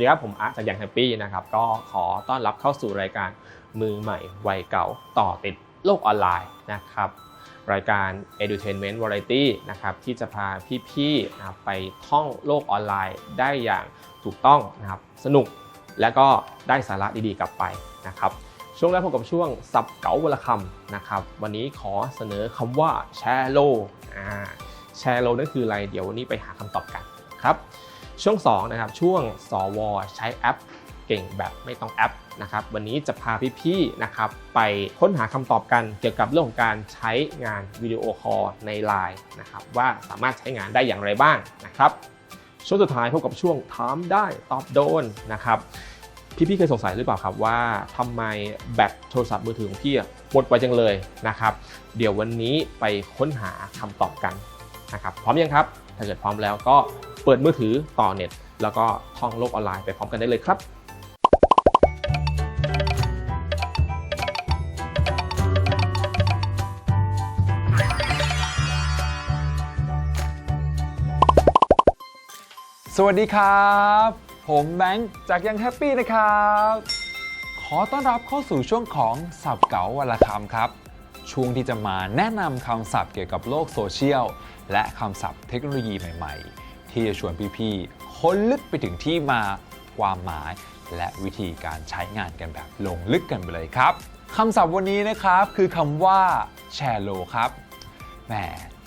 ดีครับ ผมอาร์ตจากอยังแฮปปี้นะครับ ก็ขอต้อนรับเข้าสู่รายการมือใหม่วัยเก่าต่อติดโลกออนไลน์นะครับ รายการ Edutainment Variety นะครับที่จะพาพี่ๆนะครับไปท่องโลกออนไลน์ได้อย่างถูกต้องนะครับสนุกและก็ได้สาระดีๆกลับไปนะครับช่วงแรกพบกับช่วงสับเก๋าวลคำนะครับวันนี้ขอเสนอคำว่าแชร์โลแชร์โลนั่นคืออะไรเดี๋ยววันนี้ไปหาคำตอบกันครับ ช่วง2นะครับช่วงสวใช้แอปเก่งแบบไม่ต้องแอปนะครับวันนี้จะพาพี่ๆนะครับไปค้นหาคำตอบกันเกี่ยวกับเรื่องของการใช้งานวิดีโอคอลใน Line นะครับว่าสามารถใช้งานได้อย่างไรบ้างนะครับช่วงสุดท้ายพบกับช่วงถามได้ตอบโดนนะครับพี่ๆเคยสงสัยหรือเปล่าครับว่าทำไมแบตโทรศัพท์มือถือของพี่หมดไปจังเลยนะครับ เดี๋ยววันนี้ไปค้นหาคำตอบกันนะครับ พร้อมยังครับ ถ้าเกิดพร้อมแล้วก็เปิดมือถือต่อเน็ต แล้วก็ท่องโลกออนไลน์ไปพร้อมกันได้เลยครับสวัสดีครับ ผมแบงค์จากยังแฮปปี้นะครับ ขอต้อนรับเข้าสู่ช่วงของสับเก๋าวันละคำครับ ช่วงที่จะมาแนะนำคำศัพท์เกี่ยวกับโลกโซเชียล และคำศัพท์เทคโนโลยีใหม่ๆ ที่จะชวนพี่ๆค้นลึกไปถึงที่มาความหมาย และวิธีการใช้งานกันแบบลงลึกกันไปเลยครับคำศัพท์วันนี้นะครับคือคำว่าแชร์โลครับแหม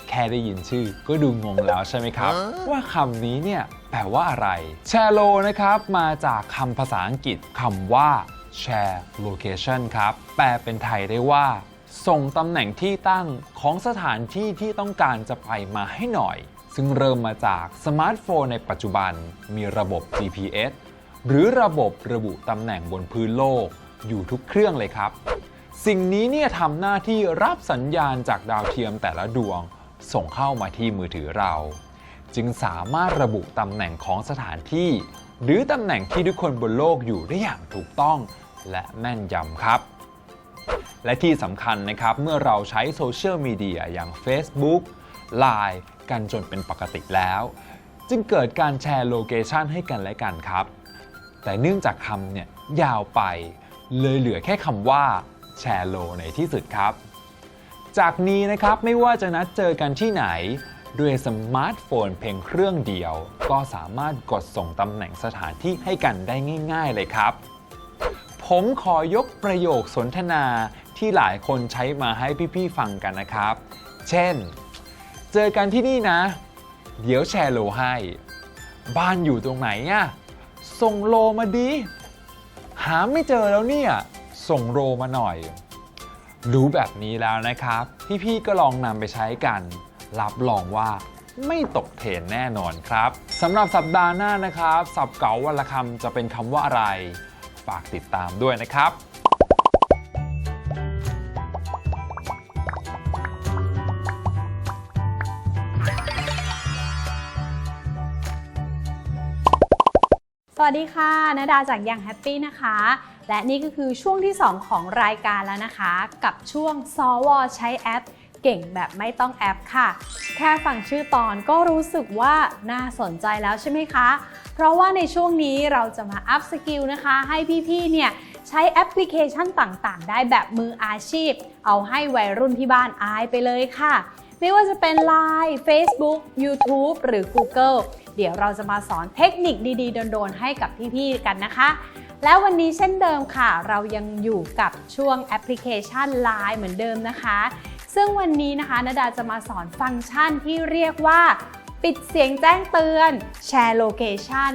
แค่ได้ยินชื่อก็ดูงงแล้วใช่ไหมครับ ว่าคำนี้เนี่ยแปลว่าอะไร แชร์โลนะครับ มาจากคำภาษาอังกฤษคำว่า share location ครับ แปลเป็นไทยได้ว่า ส่งตำแหน่งที่ตั้งของสถานที่ที่ต้องการจะไปมาให้หน่อย ซึ่งเริ่มมาจากสมาร์ทโฟนในปัจจุบันมีระบบ GPS หรือระบบระบุตำแหน่งบนพื้นโลก อยู่ทุกเครื่องเลยครับ สิ่งนี้เนี่ยทำหน้าที่รับสัญญาณจากดาวเทียมแต่ละดวง ส่งเข้ามาที่มือถือเรา จึงสามารถระบุตำแหน่งของสถานที่ หรือตำแหน่งที่ทุกคนบนโลกอยู่ได้อย่างถูกต้อง และแม่นยำครับ และที่สำคัญนะครับเมื่อเราใช้โซเชียลมีเดียอย่าง Facebook Line กันจนเป็นปกติแล้ว จึงเกิดการแชร์โลเคชันให้กันและกันครับ แต่เนื่องจากคำเนี่ยยาวไปเลยเหลือแค่คำว่าแชร์โลในที่สุดครับ จากนี้นะครับไม่ว่าจะนัดเจอกันที่ไหน ด้วยสมาร์ทโฟนเพียงเครื่องเดียว ก็สามารถกดส่งตำแหน่งสถานที่ให้กันได้ง่าย ๆ เลยครับ ผมขอยกประโยคสนทนา ที่หลายคนใช้มาให้พี่ๆฟังกันนะครับ เช่น เจอกันที่นี่นะ เดี๋ยวแชร์โลให้ บ้านอยู่ตรงไหนอะส่งโลมาดีหาไม่เจอแล้วเนี่ย ส่งโลมาหน่อย รู้แบบนี้แล้วนะครับ พี่ๆก็ลองนำไปใช้กัน รับรองว่าไม่ตกเทรนแน่นอนครับสำหรับสัปดาห์หน้านะครับ สับเก๋าวันละคำจะเป็นคำว่าอะไร ฝากติดตามด้วยนะครับ วัสดีค่ะนาดาจากยังแฮปปี้นะคะ และนี่ก็คือช่วงที่ 2 ของรายการแล้วนะคะ กับช่วงซอวอใช้แอป เก่งแบบไม่ต้องแอปค่ะ แค่ฟังชื่อตอนก็รู้สึกว่าน่าสนใจแล้วใช่ไหมคะ เพราะว่าในช่วงนี้เราจะมาอัพสกิลนะคะ ให้พี่ๆเนี่ยใช้แอปพลิเคชันต่างๆ ได้แบบมืออาชีพ เอาให้วัยรุ่นที่บ้านอายไปเลยค่ะ ไม่ว่าจะเป็น Line Facebook YouTube หรือ Google เดี๋ยวเราจะมาสอนเทคนิคดีๆ โดนๆ ให้กับพี่ๆ กันนะคะ แล้ววันนี้เช่นเดิมค่ะ เรายังอยู่กับช่วงแอปพลิเคชัน Line เหมือนเดิมนะคะ ซึ่งวันนี้นะคะนดาจะมาสอนฟังก์ชันที่เรียกว่า ปิดเสียงแจ้งเตือน แชร์โลเคชัน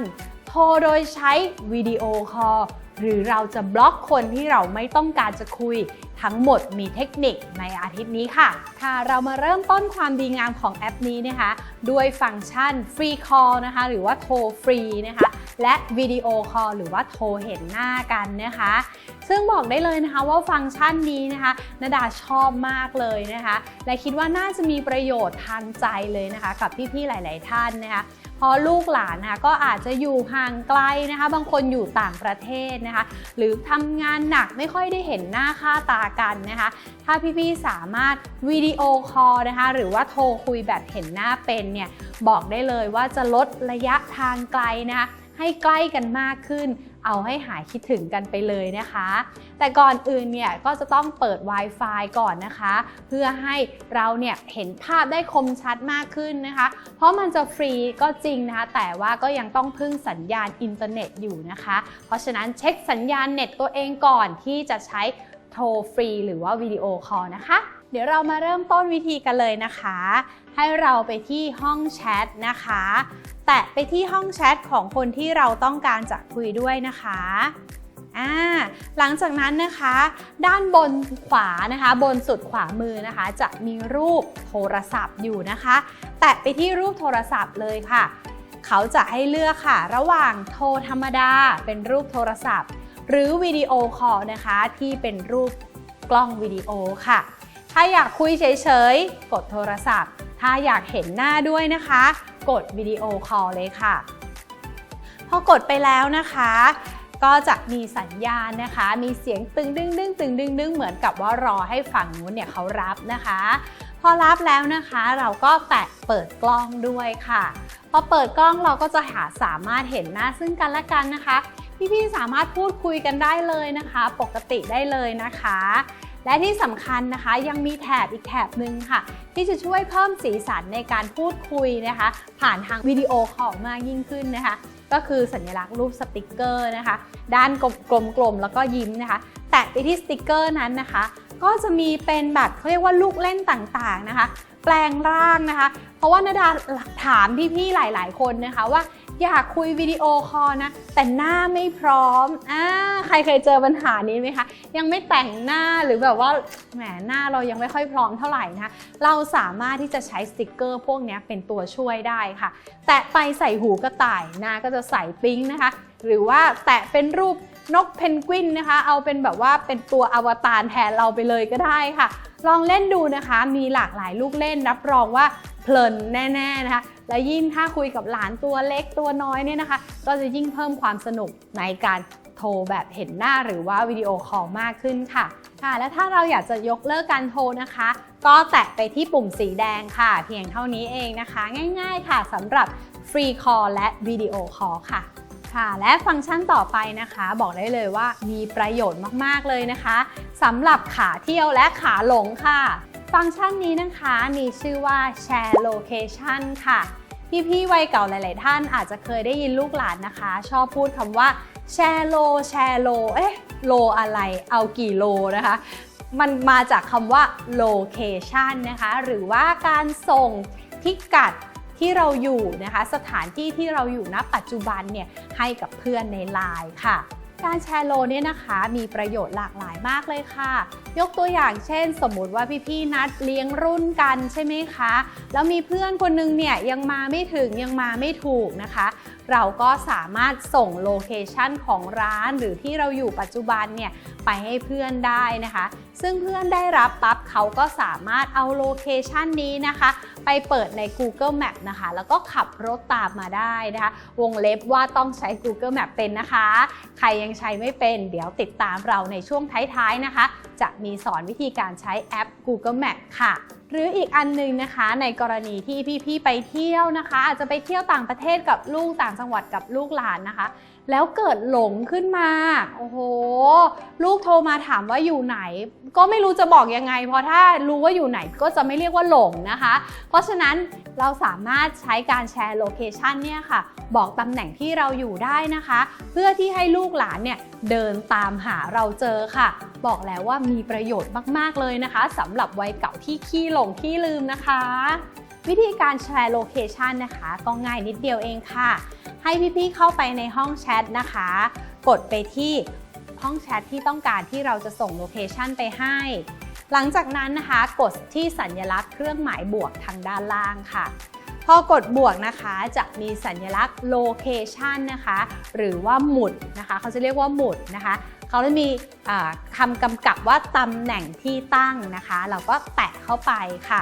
โทรโดยใช้วิดีโอคอลหรือเราจะบล็อกคนที่เราไม่ต้องการจะคุย ทั้งหมดมีเทคนิคในอาทิตย์นี้ค่ะ ค่ะ เรามาเริ่มต้นความดีงามของแอปนี้นะคะ ด้วยฟังก์ชัน Free Call นะคะ หรือว่าโทรฟรีนะคะ และวิดีโอคอลหรือว่าโทรเห็นหน้ากันนะคะ ซึ่งบอกได้เลยนะคะว่าฟังก์ชันนี้นะคะนาดาชอบมากเลยนะคะ และคิดว่าน่าจะมีประโยชน์ทางใจเลยนะคะ กับพี่ๆหลาย ๆ ท่านนะคะเพราะลูกหลานนะคะก็อาจจะอยู่ห่างไกลนะคะ บางคนอยู่ต่างประเทศนะคะ หรือทำงานหนักไม่ค่อยได้เห็นหน้าค่าตากันนะคะ ถ้าพี่ๆสามารถวิดีโอคอลนะคะ หรือว่าโทรคุยแบบเห็นหน้าเป็นเนี่ย บอกได้เลยว่าจะลดระยะทางไกลนะคะ ให้ใกล้กันมากขึ้น เอาให้หายคิดถึงกันไปเลยนะคะ แต่ก่อนอื่นเนี่ยก็จะต้องเปิด Wi-Fi ก่อนนะคะ เพื่อให้เราเนี่ยเห็นภาพได้คมชัดมากขึ้นนะคะ เพราะมันจะฟรีก็จริงนะคะ แต่ว่าก็ยังต้องพึ่งสัญญาณอินเทอร์เน็ตอยู่นะคะ เพราะฉะนั้นเช็คสัญญาณเน็ตตัวเองก่อนที่จะใช้โทรฟรีหรือว่าวิดีโอคอลนะคะ เดี๋ยวเรามาเริ่มต้นวิธีกันเลยนะคะให้เราไปที่ห้องแชทนะคะ แตะไปที่ห้องแชทของคนที่เราต้องการจะคุยด้วยนะคะอ่าหลังจากนั้นนะคะ ด้านบนขวานะคะ บนสุดขวามือนะคะ จะมีรูปโทรศัพท์อยู่นะคะ แตะไปที่รูปโทรศัพท์เลยค่ะ เขาจะให้เลือกค่ะ ระหว่างโทรธรรมดาเป็นรูปโทรศัพท์ หรือวิดีโอคอลนะคะที่เป็นรูปกล้องวิดีโอค่ะ ถ้าอยากคุยเฉยๆ กดโทรศัพท์ ถ้าอยากเห็นหน้าด้วยนะคะ กดวิดีโอคอลเลยค่ะ พอกดไปแล้วนะคะ ก็จะมีสัญญาณนะคะ มีเสียงตึงดึงดึงตึงดึงดึงเหมือนกับว่ารอให้ฝั่งนู้นเนี่ยเขารับนะคะ พอรับแล้วนะคะเราก็แตะเปิดกล้องด้วยค่ะ พอเปิดกล้องเราก็จะหาสามารถเห็นหน้าซึ่งกันและกันนะคะพี่ๆสามารถพูดคุยกันได้เลยนะคะ ปกติได้เลยนะคะ และที่สำคัญนะคะยังมีแถบอีกแถบหนึ่งค่ะ ที่จะช่วยเพิ่มสีสันในการพูดคุยนะคะ ผ่านทางวิดีโอคอลมากยิ่งขึ้นนะคะ ก็คือสัญลักษณ์รูปสติกเกอร์นะคะ ด้านกลมๆแล้วก็ยิ้มนะคะ แตะไปที่สติกเกอร์นั้นนะคะ ก็จะมีเป็นแบบเขาเรียกว่าลูกเล่นต่างๆนะคะ แปลงร่างนะคะ เพราะว่านาดาถามพี่ๆหลาย ๆ คนนะคะว่า อยากคุยวิดีโอคอลนะ แต่หน้าไม่พร้อมอ่าใครเคยเจอปัญหานี้ไหมคะ ยังไม่แต่งหน้าหรือแบบว่าแหมหน้าเรายังไม่ค่อยพร้อมเท่าไหร่นะเราสามารถที่จะใช้สติกเกอร์พวกนี้เป็นตัวช่วยได้ค่ะ แตะไปใส่หูกระต่ายหน้าก็จะใส่ปิ๊งนะคะ หรือว่าแตะเป็นรูปนกเพนกวินนะคะ เอาเป็นแบบว่าเป็นตัวอวตารแทนเราไปเลยก็ได้ค่ะ ลองเล่นดูนะคะ มีหลากหลายลูกเล่นรับรองว่าเพลินแน่ ๆ นะคะ และยิ่งถ้าคุยกับหลานตัวเล็กตัวน้อยเนี่ยนะคะ ก็จะยิ่งเพิ่มความสนุกในการโทรแบบเห็นหน้าหรือว่าวิดีโอคอลมากขึ้นค่ะค่ะ และถ้าเราอยากจะยกเลิกการโทรนะคะ ก็แตะไปที่ปุ่มสีแดงค่ะ เพียงเท่านี้เองนะคะ ง่าย ๆ ค่ะสำหรับฟรีคอลและวิดีโอคอลค่ะค่ะและฟังก์ชันต่อไปนะคะ บอกได้เลยว่ามีประโยชน์มากๆเลยนะคะสำหรับขาเที่ยวและขาหลงค่ะ ฟังก์ชันนี้นะคะมีชื่อว่า Share Location ค่ะ พี่ๆวัยเก่าหลาย ๆ ท่านอาจจะเคยได้ยินลูกหลานนะคะ ชอบพูดคำว่าแชร์โล แชร์โล เอ๊ะ โลอะไร เอากี่โลนะคะ มันมาจากคำว่า location นะคะ หรือว่าการส่งพิกัดที่เราอยู่นะคะ สถานที่ที่เราอยู่ณปัจจุบันเนี่ยให้กับเพื่อนในไลน์ค่ะ การแชร์โลเนี่ยนะคะ มีประโยชน์หลากหลายมากเลยค่ะ ยกตัวอย่างเช่น สมมติว่าพี่ๆนัดเลี้ยงรุ่นกันใช่ไหมคะ แล้วมีเพื่อนคนนึงเนี่ยยังมาไม่ถึงยังมาไม่ถูกนะคะ เราก็สามารถส่งโลเคชันของร้านหรือที่เราอยู่ปัจจุบันเนี่ยไปให้เพื่อนได้นะคะ ซึ่งเพื่อนได้รับปั๊บเขาก็สามารถเอาโลเคชันนี้นะคะ ไปเปิดใน Google Map นะคะ แล้วก็ขับรถตามมาได้นะคะ วงเล็บว่าต้องใช้ Google Map เป็นนะคะ ใครยังใช้ไม่เป็น เดี๋ยวติดตามเราในช่วงท้ายๆนะคะ จะมีสอนวิธีการใช้แอป Google Map ค่ะ หรืออีกอันหนึงนะคะในกรณีที่พี่ๆไปเที่ยวนะคะ อาจจะไปเที่ยวต่างประเทศกับลูกต่างจังหวัดกับลูกหลานนะคะ แล้วเกิดหลงขึ้นมา โอ้โห ลูกโทรมาถามว่าอยู่ไหน ก็ไม่รู้จะบอกยังไง เพราะถ้ารู้ว่าอยู่ไหนก็จะไม่เรียกว่าหลงนะคะ เพราะฉะนั้นเราสามารถใช้การแชร์โลเคชันเนี่ยค่ะ บอกตำแหน่งที่เราอยู่ได้นะคะ เพื่อที่ให้ลูกหลานเนี่ยเดินตามหาเราเจอค่ะ บอกแล้วว่ามีประโยชน์มาก ๆ เลยนะคะสำหรับวัยเก่าที่ขี้หลงขี้ลืมนะคะ วิธีการแชร์โลเคชันนะคะ ก็ง่ายนิดเดียวเองค่ะ ให้พี่ๆเข้าไปในห้องแชทนะคะ กดไปที่ห้องแชทที่ต้องการที่เราจะส่งโลเคชันไปให้ หลังจากนั้นนะคะ กดที่สัญลักษณ์เครื่องหมายบวกทางด้านล่างค่ะ พอกดบวกนะคะจะมีสัญลักษณ์ location นะคะ หรือว่าหมุดนะคะ เขาจะเรียกว่าหมุดนะคะเขาจะมีคำกำกับว่าตำแหน่งที่ตั้งนะคะ เราก็แตะเข้าไปค่ะ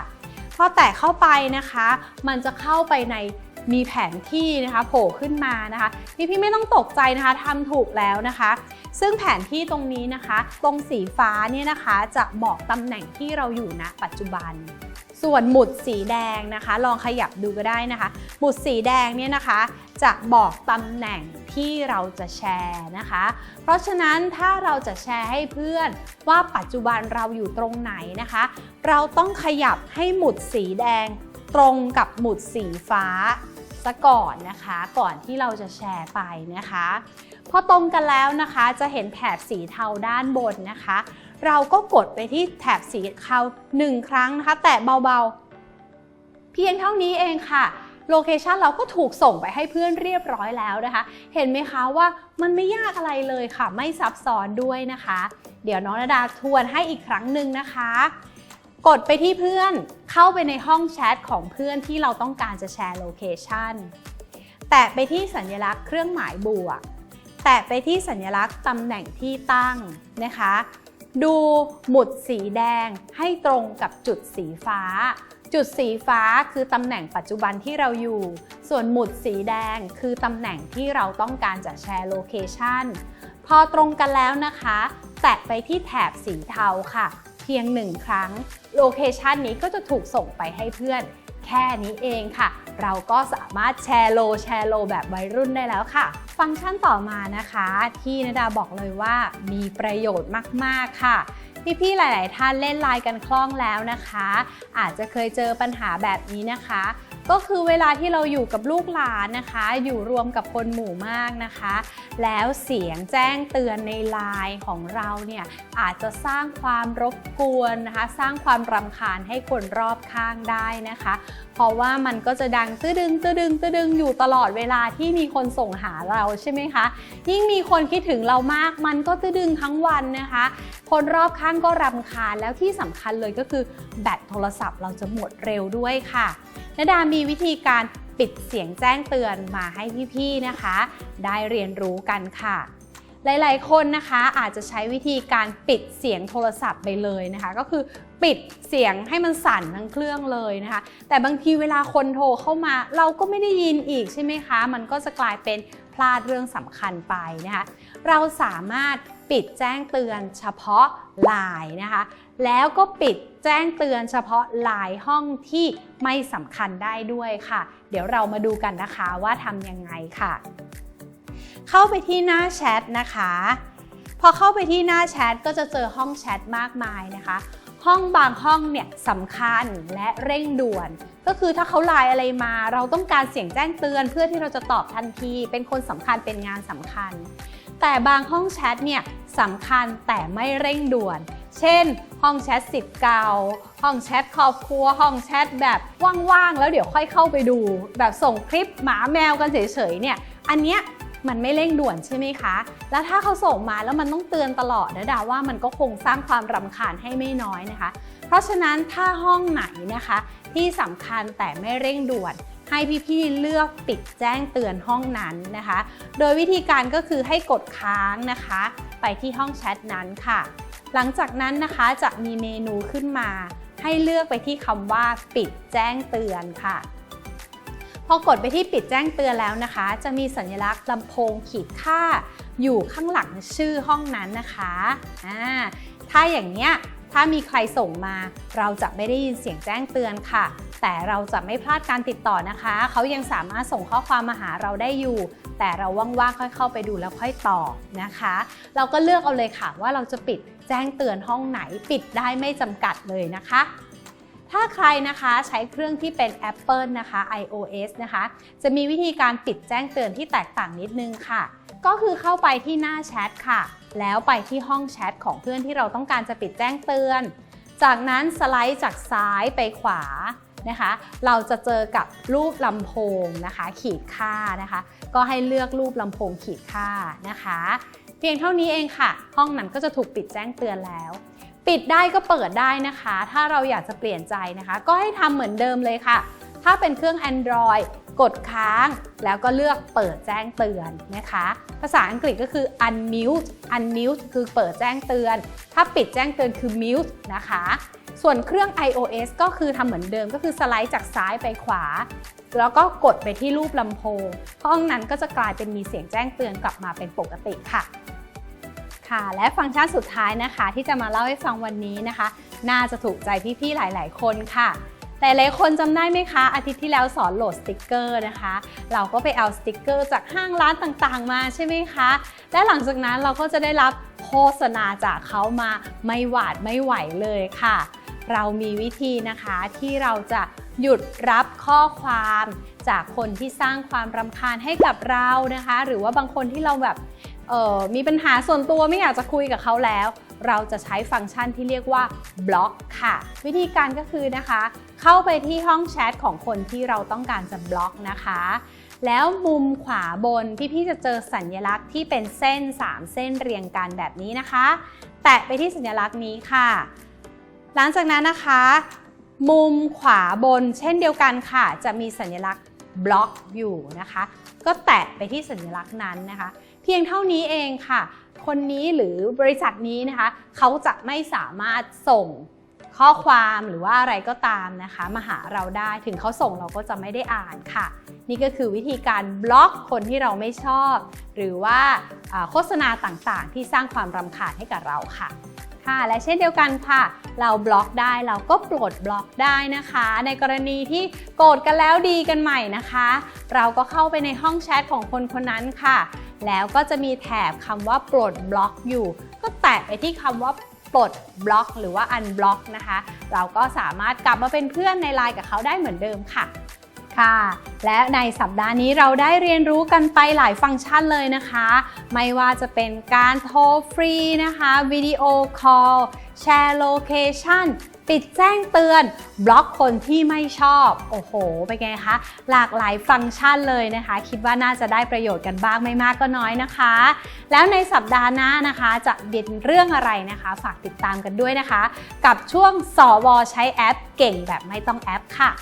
พอแตะเข้าไปนะคะ มันจะเข้าไปในมีแผนที่นะคะโผล่ขึ้นมานะคะพี่พี่ๆไม่ต้องตกใจนะคะทำถูกแล้วนะคะ ซึ่งแผนที่ตรงนี้นะคะ ตรงสีฟ้าเนี่ยนะคะจะบอกตำแหน่งที่เราอยู่ณปัจจุบัน ส่วนหมุดสีแดงนะคะ ลองขยับดูก็ได้นะคะ หมุดสีแดงเนี่ยนะคะ จะบอกตำแหน่ง ที่เราจะแชร์นะคะ เพราะฉะนั้นถ้าเราจะแชร์ให้เพื่อนว่าปัจจุบันเราอยู่ตรงไหนนะคะ เราต้องขยับให้หมุดสีแดงตรงกับหมุดสีฟ้าซะก่อนนะคะ ก่อนที่เราจะแชร์ไปนะคะพอตรงกันแล้วนะคะจะเห็นแถบสีเทาด้านบนนะคะ เราก็กดไปที่แถบสีเทาหนึ่งครั้งนะคะ แตะเบาๆ เพียงเท่านี้เองค่ะ โลเคชันเราก็ถูกส่งไปให้เพื่อนเรียบร้อยแล้วนะคะ เห็นไหมคะว่ามันไม่ยากอะไรเลยค่ะ ไม่ซับซ้อนด้วยนะคะ เดี๋ยวน้องนาดาทวนให้อีกครั้งหนึ่งนะคะ กดไปที่เพื่อนเข้าไปในห้องแชทของเพื่อนที่เราต้องการจะแชร์โลเคชันแตะไปที่สัญลักษณ์เครื่องหมายบวก แตะไปที่สัญลักษณ์ตำแหน่งที่ตั้งนะคะ ดูหมุดสีแดงให้ตรงกับจุดสีฟ้า จุดสีฟ้าคือตำแหน่งปัจจุบันที่เราอยู่ ส่วนหมุดสีแดงคือตำแหน่งที่เราต้องการจะแชร์โลเคชันพอตรงกันแล้วนะคะ แตะไปที่แถบสีเทาค่ะ เพียงหนึ่งครั้ง โลเคชันนี้ก็จะถูกส่งไปให้เพื่อน แค่นี้เองค่ะ เราก็สามารถแชร์โลแชร์โลแบบวัยรุ่นได้แล้วค่ะ ฟังก์ชันต่อมานะคะ ที่นดาบอกเลยว่ามีประโยชน์มาก ๆ ค่ะ พี่ๆ หลาย ๆ ท่านเล่นไลน์กันคล่องแล้วนะคะ อาจจะเคยเจอปัญหาแบบนี้นะคะ ก็คือเวลาที่เราอยู่กับลูกหลานนะคะ อยู่รวมกับคนหมู่มากนะคะ แล้วเสียงแจ้งเตือนในไลน์ของเราเนี่ยอาจจะสร้างความรบกวนนะคะ สร้างความรำคาญให้คนรอบข้างได้นะคะ เพราะว่ามันก็จะดังตื้อดึงตื้อดึงตื้อดึงอยู่ตลอดเวลาที่มีคนส่งหาเราใช่ไหมคะ ยิ่งมีคนคิดถึงเรามากมันก็ตื้อดึงทั้งวันนะคะ คนรอบข้างก็รำคาญแล้วที่สำคัญเลยก็คือแบตโทรศัพท์เราจะหมดเร็วด้วยค่ะนดามีีวิธีการปิดเสียงแจ้งเตือนมาให้พี่ๆนะคะ ได้เรียนรู้กันค่ะ หลายๆ คนนะคะอาจจะใช้วิธีการปิดเสียงโทรศัพท์ไปเลยนะคะ ก็คือปิดเสียงให้มันสั่นทั้งเครื่องเลยนะคะ แต่บางทีเวลาคนโทรเข้ามา เราก็ไม่ได้ยินอีกใช่ไหมคะ มันก็จะกลายเป็นพลาดเรื่องสำคัญไปนะคะ เราสามารถปิดแจ้งเตือนเฉพาะไลน์นะคะ แล้วก็ปิด จ้งเตือนเฉพาะไลน์ห้องที่ไม่สำคัญได้ด้วยค่ะ เดี๋ยวเรามาดูกันนะคะว่าทำยังไงค่ะ เข้าไปที่หน้าแชทนะคะ พอเข้าไปที่หน้าแชทก็จะเจอห้องแชทมากมายนะคะ ห้องบางห้องเนี่ยสำคัญและเร่งด่วน ก็คือถ้าเขาไลน์อะไรมา เราต้องการเสียงแจ้งเตือนเพื่อที่เราจะตอบทันที เป็นคนสำคัญเป็นงานสำคัญ แต่บางห้องแชทเนี่ยสำคัญแต่ไม่เร่งด่วน เช่น ห้องแชทสิทธิ์เก่า ห้องแชทครอบครัว ห้องแชทแบบว่างๆ แล้วเดี๋ยวค่อยเข้าไปดู แบบส่งคลิปหมาแมวกันเฉยๆเนี่ย อันเนี้ยมันไม่เร่งด่วนใช่ไหมคะ แล้วถ้าเขาส่งมาแล้วมันต้องเตือนตลอดนะดาว่ามันก็คงสร้างความรำคาญให้ไม่น้อยนะคะ เพราะฉะนั้นถ้าห้องไหนนะคะ ที่สำคัญแต่ไม่เร่งด่วน ให้พี่ๆเลือกปิดแจ้งเตือนห้องนั้นนะคะ โดยวิธีการก็คือให้กดค้างนะคะ ไปที่ห้องแชทนั้นค่ะ หลังจากนั้นนะคะจะมีเมนูขึ้นมา ให้เลือกไปที่คำว่า ปิดแจ้งเตือนค่ะ พอกดไปที่ปิดแจ้งเตือนแล้วนะคะ จะมีสัญลักษณ์ลำโพงขีดค่า อยู่ข้างหลังชื่อห้องนั้นนะคะอ่าถ้าอย่างเนี้ยถ้ามีใครส่งมา เราจะไม่ได้ยินเสียงแจ้งเตือนค่ะ แต่เราจะไม่พลาดการติดต่อนะคะ เขายังสามารถส่งข้อความมาหาเราได้อยู่ แต่เราว่างๆค่อยเข้าไปดูแล้วค่อยตอบนะคะ เราก็เลือกเอาเลยค่ะว่าเราจะปิด แจ้งเตือนห้องไหนปิดได้ไม่จำกัดเลยนะคะ ถ้าใครนะคะใช้เครื่องที่เป็น Apple นะคะ iOS นะคะ จะมีวิธีการปิดแจ้งเตือนที่แตกต่างนิดนึงค่ะ ก็คือเข้าไปที่หน้าแชทค่ะ แล้วไปที่ห้องแชทของเพื่อนที่เราต้องการจะปิดแจ้งเตือน จากนั้นสไลด์จากซ้ายไปขวานะคะเราจะเจอกับรูปลำโพงนะคะ ขีดค่านะคะ ก็ให้เลือกรูปลำโพงขีดค่านะคะ เพียงเท่านี้เองค่ะ ห้องนั้นก็จะถูกปิดแจ้งเตือนแล้ว ปิดได้ก็เปิดได้นะคะ ถ้าเราอยากจะเปลี่ยนใจนะคะ ก็ให้ทำเหมือนเดิมเลยค่ะ ถ้าเป็นเครื่อง Android กดค้างแล้วก็เลือกเปิดแจ้งเตือนนะคะ ภาษาอังกฤษก็คือ unmute unmute คือเปิดแจ้งเตือน ถ้าปิดแจ้งเตือนคือ mute นะคะ ส่วนเครื่อง iOS ก็คือทำเหมือนเดิมก็คือสไลด์จากซ้ายไปขวา แล้วก็กดไปที่รูปลำโพง ห้องนั้นก็จะกลายเป็นมีเสียงแจ้งเตือนกลับมาเป็นปกติค่ะค่ะและฟังก์ชันสุดท้ายนะคะ ที่จะมาเล่าให้ฟังวันนี้นะคะ น่าจะถูกใจพี่ๆหลาย ๆ คนค่ะแต่หลายคนจำได้ไหมคะ อาทิตย์ที่แล้วสอนโหลดสติกเกอร์นะคะ เราก็ไปเอาสติกเกอร์จากห้างร้านต่างๆ มาใช่ไหมคะ และหลังจากนั้นเราก็จะได้รับโฆษณาจากเขามาไม่หวาดไม่ไหวเลยค่ะ เรามีวิธีนะคะที่เราจะหยุดรับข้อความ จากคนที่สร้างความรำคาญให้กับเรานะคะ หรือว่าบางคนที่เราแบบมีปัญหาส่วนตัวไม่อยากจะคุยกับเขาแล้ว เราจะใช้ฟังก์ชันที่เรียกว่าบล็อกค่ะ วิธีการก็คือนะคะ เข้าไปที่ห้องแชทของคนที่เราต้องการจะบล็อกนะคะ แล้วมุมขวาบนพี่ๆจะเจอสัญลักษณ์ที่เป็นเส้น 3 เส้นเรียงกันแบบนี้นะคะ แตะไปที่สัญลักษณ์นี้ค่ะ หลังจากนั้นนะคะ มุมขวาบนเช่นเดียวกันค่ะ จะมีสัญลักษณ์บล็อกอยู่นะคะ ก็แตะไปที่สัญลักษณ์นั้นนะคะ เพียงเท่านี้เองค่ะ คนนี้หรือบริษัทนี้นะคะ เขาจะไม่สามารถส่งข้อความหรือว่าอะไรก็ตามนะคะ มาหาเราได้ถึงเขาส่งเราก็จะไม่ได้อ่านค่ะ นี่ก็คือวิธีการบล็อกคนที่เราไม่ชอบ หรือว่าอ่าโฆษณาต่างๆ ที่สร้างความรำคาญให้กับเราค่ะ ค่ะ และเช่นเดียวกันค่ะ เราบล็อกได้เราก็ปลดบล็อกได้นะคะ ในกรณีที่โกรธกันแล้วดีกันใหม่นะคะ เราก็เข้าไปในห้องแชทของคนคนนั้นค่ะ แล้วก็จะมีแถบคำว่าปลดบล็อกอยู่ ก็แตะไปที่คำว่าปลดบล็อก หรือว่าอันบล็อกนะคะ เราก็สามารถกลับมาเป็นเพื่อนในไลน์กับเขาได้เหมือนเดิมค่ะ ค่ะ และในสัปดาห์นี้เราได้เรียนรู้กันไปหลายฟังก์ชันเลยนะคะ ไม่ว่าจะเป็นการโทรฟรีนะคะวิดีโอคอลแชร์โลเคชันปิดแจ้งเตือนบล็อกคนที่ไม่ชอบ โอ้โห เป็นไงคะ หลากหลายฟังก์ชันเลยนะคะ คิดว่าน่าจะได้ประโยชน์กันบ้างไม่มากก็น้อยนะคะ แล้วในสัปดาห์หน้านะคะจะเด็นเรื่องอะไรนะคะ ฝากติดตามกันด้วยนะคะ กับช่วงสวใช้แอปเก่งแบบไม่ต้องแอปค่ะ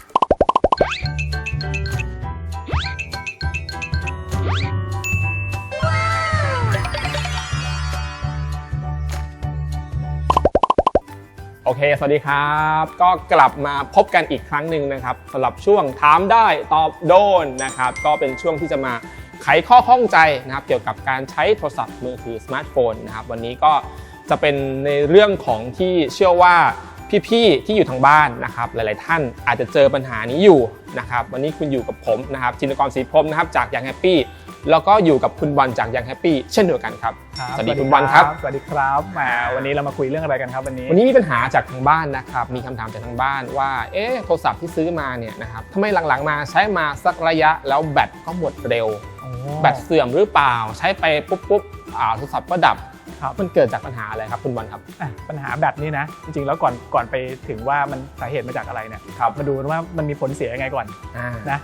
โอเค สวัสดีครับ ก็กลับมาพบกันอีกครั้งหนึ่งนะครับสำหรับช่วงถามได้ตอบโดนนะครับ ก็เป็นช่วงที่จะมาไขข้อข้องใจนะครับ เกี่ยวกับการใช้โทรศัพท์มือถือสมาร์ทโฟนนะครับ วันนี้ก็จะเป็นในเรื่องของที่เชื่อว่า พี่ๆที่อยู่ทางบ้านนะครับหลายๆท่านอาจจะเจอปัญหานี้อยู่นะครับวันนี้คุณอยู่กับผมนะครับจินตกรศรีพรหมนะครับจากยังแฮปปี้แล้วก็อยู่กับคุณบอลจากยังแฮปปี้เช่นเดียวกันครับครับสวัสดีคุณบอลครับ สวัสดีครับแหมวันนี้เรามาคุยเรื่องอะไรกันครับวันนี้ วันนี้มีปัญหาจากทางบ้านนะครับ มีคำถามจากทางบ้านว่า เอ๊ะโทรศัพท์ที่ซื้อมาเนี่ยนะครับทำไมหลังๆมาใช้มาสักระยะแล้วแบตก็หมดเร็วโอ้แบตเสื่อมหรือเปล่า ใช้ไปปุ๊บปุ๊บอ่าโทรศัพท์ก็ดับ ครับ มันเกิดจากปัญหาอะไรครับคุณบอลครับ อะปัญหาแบบนี้นะ จริงๆ แล้วก่อนก่อนไปถึงว่ามันสาเหตุมาจากอะไรเนี่ยครับ มาดูว่ามันมีผลเสียยังไงก่อนอ่านะ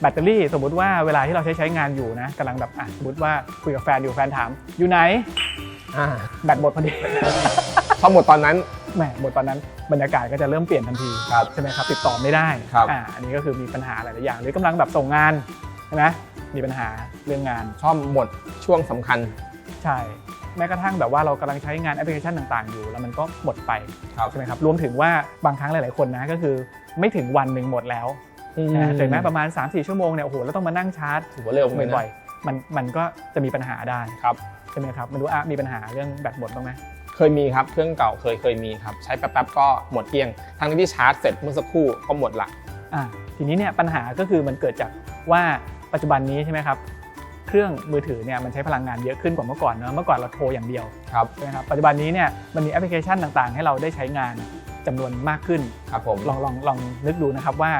แบตเตอรี่สมมุติว่าเวลาที่เราใช้ใช้งานอยู่นะกำลังแบบอะสมมติว่าคุยกับแฟนอยู่แฟนถาม อยู่ไหนอ่าแบตหมดพอดี พอหมดตอนนั้นแหมหมดตอนนั้นบรรยากาศก็จะเริ่มเปลี่ยนทันทีครับใช่ไหมครับติดต่อไม่ได้ครับอ่าอันนี้ก็คือมีปัญหาหลายๆอย่างหรือกำลังแบบส่งงานใช่ไหมมีปัญหาเรื่องงานชอบหมดช่วงสำคัญ ใช่ แม้กระทั่งแบบว่าเรากำลังใช้งานแอปพลิเคชันต่าง ๆ อยู่ แล้วมันก็หมดไปครับใช่ไหมครับรวมถึงว่าบางครั้งหลาย ๆ คนนะก็คือไม่ถึงวันหนึ่งหมดแล้วนะถึงแม้ประมาณ 3-4 ชั่วโมงเนี่ยโอ้โหแล้วต้องมานั่งชาร์จถือว่าเร็วเหมือนกันบ่อยนะๆมันมันก็จะมีปัญหาได้ครับใช่ไหมครับไม่รู้อะมีปัญหาเรื่องแบตหมดบ้างไหมเคยมีครับเครื่องเก่าเคยเคยมีครับใช้แป๊บๆก็หมดเกลี้ยงทั้งที่ชาร์จเสร็จเมื่อสักครู่ก็หมดละอะทีนี้เนี่ยปัญหาก็คือมันเกิดจากว่าปัจจุบันนี้ใช่ไหมครับ เครื่องมือถือเนี่ยมันใช้พลังงานเยอะขึ้นกว่าเมื่อก่อนเนอะเมื่อก่อนเราโทรอย่างเดียวครับใช่ไหมครับปัจจุบันนี้เนี่ยมันมีแอปพลิเคชันต่างๆ ให้เราได้ใช้งานจำนวนมากขึ้นครับผมลองลองลองนึกดูนะครับว่า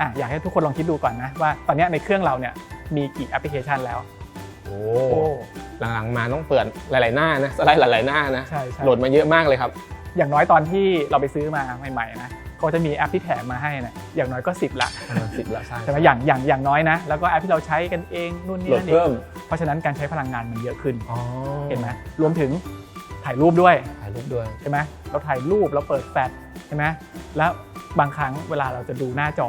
อะอยากให้ทุกคนลองคิดดูก่อนนะว่าตอนเนี้ยในเครื่องเราเนี่ยมีกี่แอปพลิเคชันแล้วโอ้หลังๆมาต้องเปิดหลาย ๆ หน้านะสไลด์หลาย ๆ หน้านะใช่ใช่โหลดมาเยอะมากเลยครับ อย่างน้อยตอนที่เราไปซื้อมาใหม่ ๆ นะ เขาจะมีแอปที่แถมมาให้นะอย่างน้อยก็ 10 ละสิบแล้วใช่ใช่ไหมอย่างอย่างอย่างน้อยนะ แล้วก็แอปที่เราใช้กันเองนู่นนี่โหลดนั่นเอเพิ่มงเพราะฉะนั้นการใช้พลังงานมันเยอะขึ้นอ๋อเห็นไหมรวมถึงถ่ายรูปด้วยถ่ายรูปด้วย ใช่ไหมเราถ่ายรูปเราเปิดแฟลชใช่ไหมแล้วบางครั้งเวลาเราจะดูหน้าจอ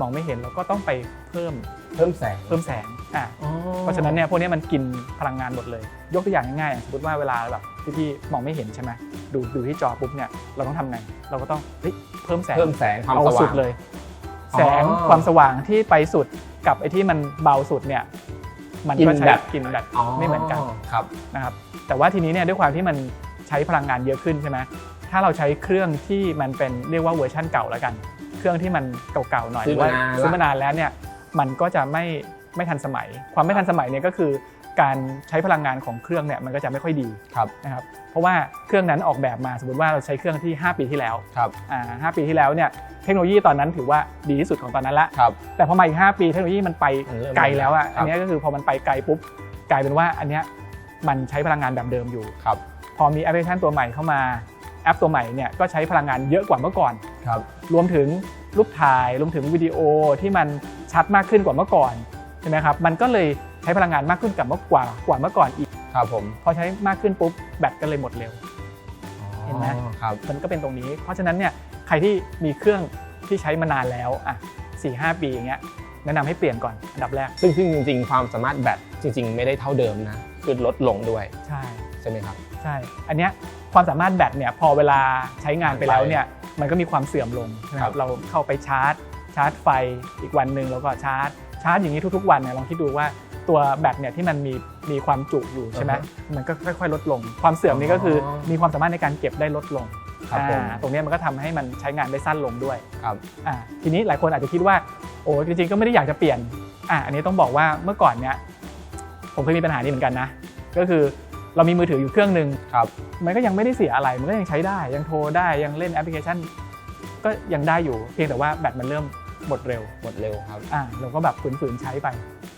มองไม่เห็นเราก็ต้องไปเพิ่มเพิ่มแสง เพิ่มแสง อะเพราะฉะนั้นเนี่ยพวกนี้มันกินพลังงานหมดเลย ยกตัวอย่างง่ายๆอย่างสมมติว่าเวลาแบบพี่ๆมองไม่เห็นใช่ไหมดูดูที่จอปุ๊บเนี่ยเราต้องทำไง เราก็ต้องเฮ้ยเพิ่มแสงเพิ่มแสงความเอาสว่าสุงดเลยอ๋อแสงความสว่างที่ไปสุดกับไอ้ที่มันเบาสุดเนี่ยมันก็กินใช้แบบกินแบบไม่เหมือนกันครับนะครับแต่ว่าทีนี้เนี่ยด้วยความที่มันใช้พลังงานเยอะขึ้นใช่ไหมถ้าเราใช้เครื่องที่มันเป็นเรียกว่าเวอร์ชั่นเก่าแล้วกัน เครื่องที่มันเก่าๆหน่อยซื้อมานานละซื้อมานานแล้วเนี่ยมันก็จะไม่ ไม่ทันสมัย ความไม่ทันสมัยเนี่ยก็คือการใช้พลังงานของเครื่องเนี่ยมันก็จะไม่ค่อยดีครับนะครับเพราะว่าเครื่องนั้นออกแบบมาสมมติว่าเราใช้เครื่องที่ 5 ปีที่แล้วครับอ่าห้าปีที่แล้วเนี่ยเทคโนโลยีตอนนั้นถือว่าดีที่สุดของตอนนั้นละครับแต่พอมาอีก 5 ปีเทคโนโลยีมันไปมันเริ่มไกลแล้วอะครับอันเนี้ยก็คือพอมันไปไกลปุ๊บกลายเป็นว่าอันเนี้ยมันใช้พลังงานแบบเดิมอยู่ครับพอมีแอปพลิเคชันตัวใหม่เข้ามาแอปตัวใหม่เนี่ยก็ใช้พลังงานเยอะกว่าเมื่อก่อนครับรวมถึงรูปถ่ายรวมถึงวิดีโอที่มันชัดมากขึ้นกว่าเมื่อก่อน ใช่ไหมครับมันก็เลยใช้พลังงานมากขึ้นกับเมื่อกว่ากว่าเมื่อก่อนอีกครับผมพอใช้มากขึ้นปุ๊บแบตก็เลยหมดเร็ว เห็นไหมอ๋อครับมันก็เป็นตรงนี้ เพราะฉะนั้นเนี่ยใครที่มีเครื่องที่ใช้มานานแล้วอะสี่ห้าปีอย่างเงี้ยแนะนำให้เปลี่ยนก่อนอันดับแรกซึ่งซึ่งจริง ๆ ความสามารถแบตจริง ๆ ไม่ได้เท่าเดิมนะคือลดลงด้วยใช่ ใช่ไหมครับ ใช่ อันเนี้ยความสามารถแบตเนี่ยพอเวลาใช้งานไปแล้วเนี่ยมันก็มีความเสื่อมลงใช่ไหมคครัรับบ เราเข้าไปชาร์จ ชาร์จไฟอีกวันหนึ่งแล้วก็ชาร์จ ชาร์จอย่างนี้ทุกๆวันเนี่ยลองคิดดูว่าตัวแบตเนี่ยที่มันมีมีความจุอยู่ใช่ไหมอ่าฮะมันก็ค่อยๆ ลดลง ความเสื่อมนี้ก็คือออมีความสามารถในการเก็บได้ลดลงครับผมอ่าตรงเนี้ยมันก็ทำให้มันใช้งานได้สั้นลงด้วยครับอ่าทีนี้หลายคนอาจจะคิดว่าโอ้จริงๆก็ไม่ได้อยากจะเปลี่ยนอ่าอันนี้ต้องบอกว่าเมื่อก่อนเนี่ยผมเคยมีปัญหานี้เหมือนกันนะ ก็คือเรามีมือถืออยู่เครื่องหนึ่งครับมันก็ยังไม่ได้เสียอะไรมันก็ยังใช้ได้ยังโทรได้ยังเล่นแอปพลิเคชัน ก็ยังได้อยู่เพียงแต่ว่าแบตมันเริ่ม หมดเร็วหมดเร็วครับ อ่าเราก็แบบฝืนๆใช้ไป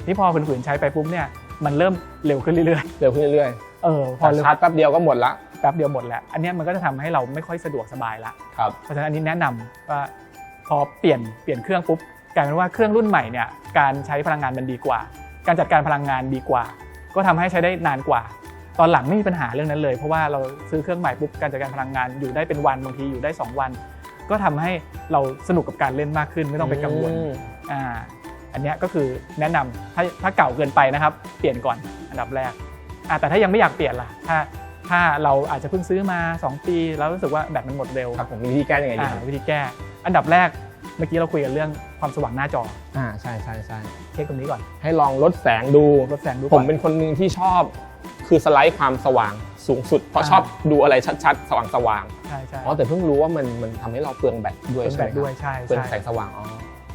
นี่พอฝืนๆใช้ไปปุ๊บเนี่ยมันเริ่มเร็วขึ้นเรื่อยเร็วขึ้นเรื่อยๆเออๆพพออเร็วชาร์จแป๊บเดียวก็หมดละแป๊บเดียวหมดแล้ว อันเนี้ยมันก็จะทำให้เราไม่ค่อยสะดวกสบายละครับ เพราะฉะนั้นอันนี้แนะนำว่าพอเปลี่ยนเปลี่ยนเครื่องปุ๊บกลายเป็นว่าเครื่องรุ่นใหม่เนี่ยการใช้พลังงานมันดีกว่า การจัดการพลังงานดีกว่า ก็ทำให้ใช้ได้นานกว่า ตอนหลังไม่มีปัญหาเรื่องนั้นเลย เพราะว่าเราซื้อเครื่องใหม่ปุ๊บการจัดการพลังงานอยู่ได้เป็นวันบางทีอยู่ได้ 2 วัน ก็ทำให้เราสนุกกับการเล่นมากขึ้นไม่ต้องไปกังวลอืมอ่าอันเนี้ยก็คือแนะนำถ้าถ้าเก่าเกินไปนะครับ เปลี่ยนก่อนอันดับแรกอ่าแต่ถ้ายังไม่อยากเปลี่ยนล่ะถ้าถ้าเราอาจจะเพิ่งซื้อมา 2 ปีแล้วรู้สึกว่าแบตมันหมดเร็วครับผมมีวิธีแก้ยังไงดีอ่าครับวิธีแก้ อันดับแรกเมื่อกี้เราคุยกันเรื่องความสว่างหน้าจออ่าใช่ใช่ใช่เช็คตรงนี้ก่อน ให้ลองลดแสงดูลดแสงดูผก่อมนเป็นคนหนึ่งที่ชอบ คือสไลด์ความสว่าง สูงสุด เพราะอ่าชอบดูอะไรชัดๆสว่างสว่างใช่ใช่ๆอ๋อแต่เพิ่งรู้ว่ามันมันทำให้เราเปลืองแบตด้วยเป็นใช่แบไหมตครับด้วยใช่เปลืองใช่แสงสว่างอ๋อ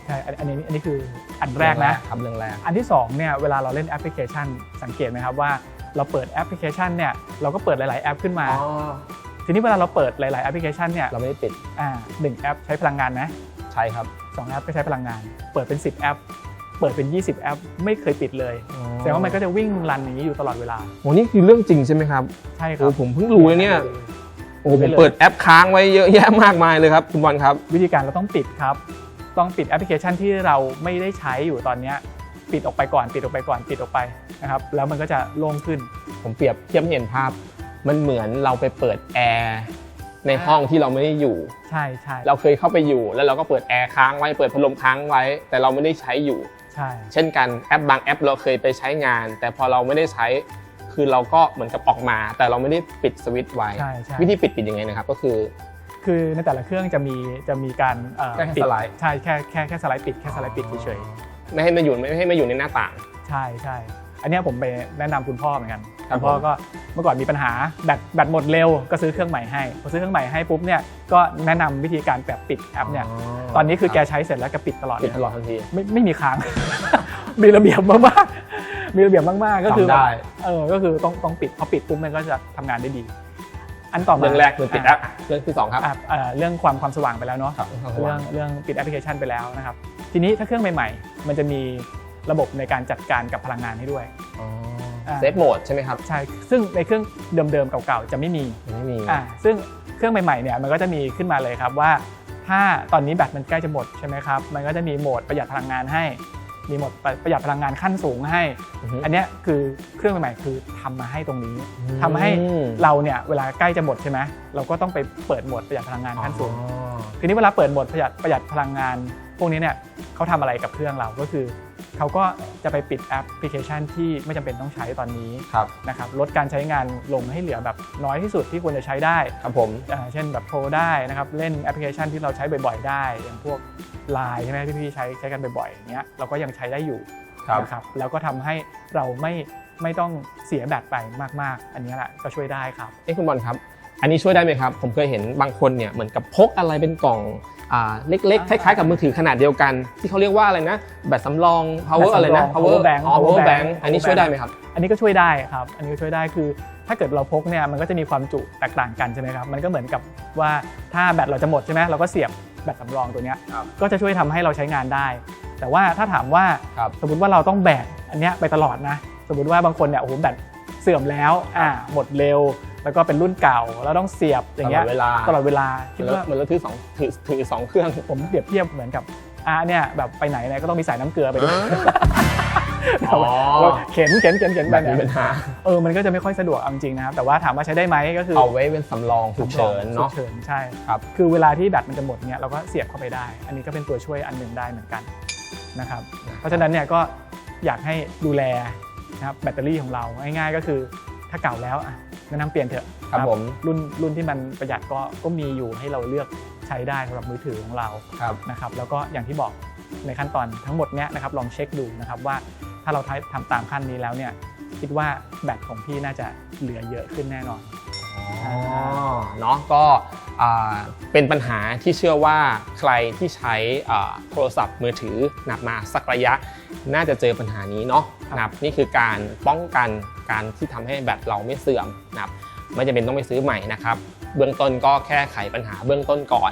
ใช่อันอันนี้อันนี้คืออันแรกนะ ครับเรื่องแรก อันที่2เนี่ยเวลาเราเล่นแอปพลิเคชัน สังเกตไหมครับว่าเราเปิดแอปพลิเคชันเนี่ยเราก็เปิดหลายๆแอปขึ้นมา อ๋อ ทีนี้เวลาเราเปิดหลายๆแอปพลิเคชันเนี่ยเราไม่ได้ปิดอ่าหนึ่งแอปใช้พลังงานนะใช่ครับ สองแอปก็ใช้พลังงาน เปิดเป็น 10 แอป เปิดเป็น 20 แอป ไม่เคยปิดเลย แสดงว่ามันก็จะวิ่งรันอย่างนี้อยู่ตลอดเวลาโหนี่คือเรื่องจริงใช่ไหมครับใช่คโอ้รับผมเพิ่งรู้เลยเนี่ยโอ้ได้ผมเลยเปิดแอปค้างไว้เยอะแยะมากมายเลยครับคุณบอลครับ วิธีการเราต้องปิดครับ ต้องปิดแอปพลิเคชันที่เราไม่ได้ใช้อยู่ตอนเนี้ยปิดออกไปก่อน ปิดออกไปก่อนปิดออกไปนะครับแล้วมันก็จะโล่งขึ้น ผมเปรียบเทียบให้เห็นภาพ มันเหมือนเราไปเปิดแอร์ในห้องที่เราไม่ได้อยู่ ใช่ใช่เราเคยเข้าไปอยู่แล้วเราก็เปิดแอร์ค้างไว้เปิดพัดลมค้างไว้ แต่เราไม่ได้ใช้อยู่ใช่ เช่นกันแอปบางแอปเราเคยไปใช้งาน แต่พอเราไม่ได้ใช้คือเราก็เหมือนกับออกมา แต่เราไม่ได้ปิดสวิตช์ไว้ ใช่ใช่ วิธีปิดปิดยังไงนะครับ ก็คือ คือในแต่ละเครื่องจะมีจะมีการเอ่อแค่ปิดสไลด์ใช่แค่แค่แค่สไลด์ปิดแค่สไลด์ปิดเฉยไม่ให้มาอยู่ไม่ให้มาอยู่ในหน้าต่าง ๆใช่ใช่ อันเนี้ยผมไปแนะนำคุณพ่อเหมือนกันครับคุณพ่อผมก็เมื่อก่อนมีปัญหาแบตแบตหมดเร็วก็ซื้อเครื่องใหม่ให้พอซื้อเครื่องใหม่ให้ปุ๊บเนี่ยก็แนะนำวิธีการแบบปิดแอปเนี่ยตอนนี้คือแกใช้เสร็จแล้วแกปิดตลอดเลปิดยตลอดทันทีไม่ไม่มีค้างมีระเบียบมากๆมีระเบียบมากๆก็คือทำได้เออก็คือต้องต้องปิดพอปิดปุ๊บมันก็จะทำงานได้ดี อันต่อมาเรื่องแรกคือปิดแอปเรื่องที่สองครับอะอะเรื่องความความสว่างไปแล้วเนาะครับเรื่องเรื่องปิดแอปพลิเคชันไปแล้วนะครับทีนี้ถ้าเครื่องใหม่ ๆ มันจะมี ระบบในการจัดการกับพลังงานให้ด้วยอ่าเซฟโหมดใช่ไหมครับใช่ ซึ่งในเครื่องเดิมๆเก่าๆจะไม่มียังไม่มีอ่าซึ่งเครื่องใหม่ๆเนี่ยมันก็จะมีขึ้นมาเลยครับว่า ถ้าตอนนี้แบตมันใกล้จะหมดใช่ไหมครับ มันก็จะมีโหมดประหยัดพลังงานให้ มีโหมดประหยัดพลังงานขั้นสูงให้อือฮึอันเนี้ยคือเครื่องใหม่ๆคือทำมาให้ตรงนี้อืมทำให้เราเนี่ยเวลาใกล้จะหมดใช่ไหมเราก็ต้องไปเปิดโหมดประหยัดพลังงานขั้นสูงอ๋อทีนี้เวลาเปิดโหมดประหยัดประหยัดพลังงาน พวกนี้เนี่ยเขาทำอะไรกับเครื่องเราก็คือ เขาก็จะไปปิดแอปพลิเคชันที่ไม่จำเป็นต้องใช้ตอนนี้ครับนะครับลดการใช้งานลงให้เหลือแบบน้อยที่สุดที่ควรจะใช้ได้ครับผมอ่าเช่นแบบโทรได้นะครับเล่นแอปพลิเคชันที่เราใช้บ่อย ๆ ได้ อย่างพวก Line ใช่ไหมที่พี่ใช้ใช้กันบ่อยๆอย่างเงี้ยเราก็ยังใช้ได้อยู่ครับนะครับแล้วก็ทำให้เราไม่ไม่ต้องเสียแบตไปมาก ๆ อันนี้แหละก็ช่วยได้ครับเอ้คุณบอลครับ อันนี้ช่วยได้ไหมครับ ผมเคยเห็นบางคนเนี่ยเหมือนกับพกอะไรเป็นกล่องอ่าเล็กๆ คล้ายๆ กับมือถือขนาดเดียวกัน ที่เขาเรียกว่าอะไรนะ แบตสำรอง power แบตสำรองอะไรนะ power bank อ๋อ power power bank bank อันนี้ช่วยได้ไหมครับ อันนี้ก็ช่วยได้ครับ อันนี้ก็ช่วยได้คือ ถ้าเกิดเราพกเนี่ยมันก็จะมีความจุแตกต่างกันใช่ไหมครับ มันก็เหมือนกับว่าถ้าแบตเราจะหมดใช่ไหมเราก็เสียบแบตสำรองตัวเนี้ยครับก็จะช่วยทำให้เราใช้งานได้ แต่ว่าถ้าถามว่าครับสมมติว่าเราต้องแบกอันเนี้ยไปตลอดนะ สมมติว่าบางคนเนี่ยโอ้โหแบตเสื่อมแล้วอ่าหมดเร็ว แล้วก็เป็นรุ่นเก่าแล้วต้องเสียบอย่างเงี้ยตลอดเวลาตลอดเวลาเหคิดมือนว่าเหมือนเราถือสองถือถือสองเครื่อง ผมเปรียบเทียบเหมือนกับอะเนี่ยแบบไปไหนเนี่ยก็ต้องมีสายน้ำเกลือไปด้วยอ๋อเราเข็นเข็นเข็นเข็นแบไปบมีเนี่ปัญยหาเออมันก็จะไม่ค่อยสะดวกเอาจริงๆนะครับแต่ว่าถามว่าใช้ได้ไหมก็คือเอาไว้เป็นสำรองฉุกเฉินฉุเนาะกเฉินใช่ครับคือเวลาที่แบตมันจะหมดเนี่ยเราก็เสียบเข้าไปได้ อันนี้ก็เป็นตัวช่วยอันหนึ่งได้เหมือนกันนะครับเพราะฉะนั้นเนี่ยก็อยากให้ดูแลนะครับแบตเตอรี่ของเราง่ายๆ ก็คือถ้าเก่าแล้วอะ แนะนำเปลี่ยนเถอะครับผม รุ่นรุ่นที่มันประหยัดก็ก็มีอยู่ให้เราเลือกใช้ได้สำหรับมือถือของเราครับ นะครับแล้วก็อย่างที่บอกในขั้นตอนทั้งหมดเนี้ยนะครับลองเช็คดูนะครับว่าถ้าเราทำตามขั้นนี้แล้วเนี่ยคิดว่าแบตของพี่น่าจะเหลือเยอะขึ้นแน่นอน อ๋อเนาะก็อ่า เป็นปัญหาที่เชื่อว่าใครที่ใช้อ่าโทรศัพท์มือถือนับมาสักระยะ น่าจะเจอปัญหานี้เนาะครับนะครับนี่คือการป้องกันการที่ทำให้แบตเราไม่เสื่อมนะครับไม่จำเป็นต้องไปซื้อใหม่นะครับ เบื้องต้นก็แค่ไขปัญหาเบื้องต้นก่อน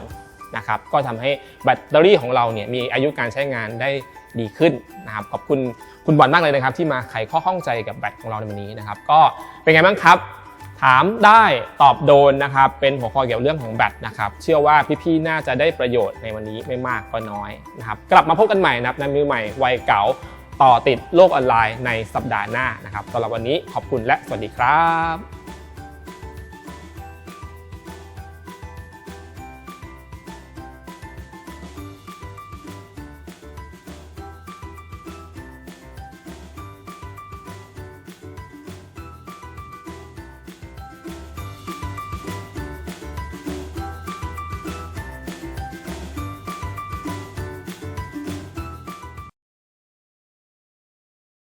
นะครับก็ทำให้แบตเตอรี่ของเราเนี่ยมีอายุการใช้งานได้ดีขึ้นนะครับขอบคุณคุณบอลมากเลยนะครับ ที่มาไขข้อข้องใจกับแบตของเราในวันนี้นะครับ ก็เป็นไงบ้างครับ ถามได้ตอบโดนนะครับ เป็นหัวข้อเกี่ยวกับเรื่องของแบตนะครับ เชื่อว่าพี่ๆ น่าจะได้ประโยชน์ในวันนี้ไม่มากก็น้อยนะครับ กลับมาพบกันใหม่นะครับในมือใหม่วัยเก่าต่อติดโลกออนไลน์ในสัปดาห์หน้านะครับสำหรับวันนี้ขอบคุณและสวัสดีครับ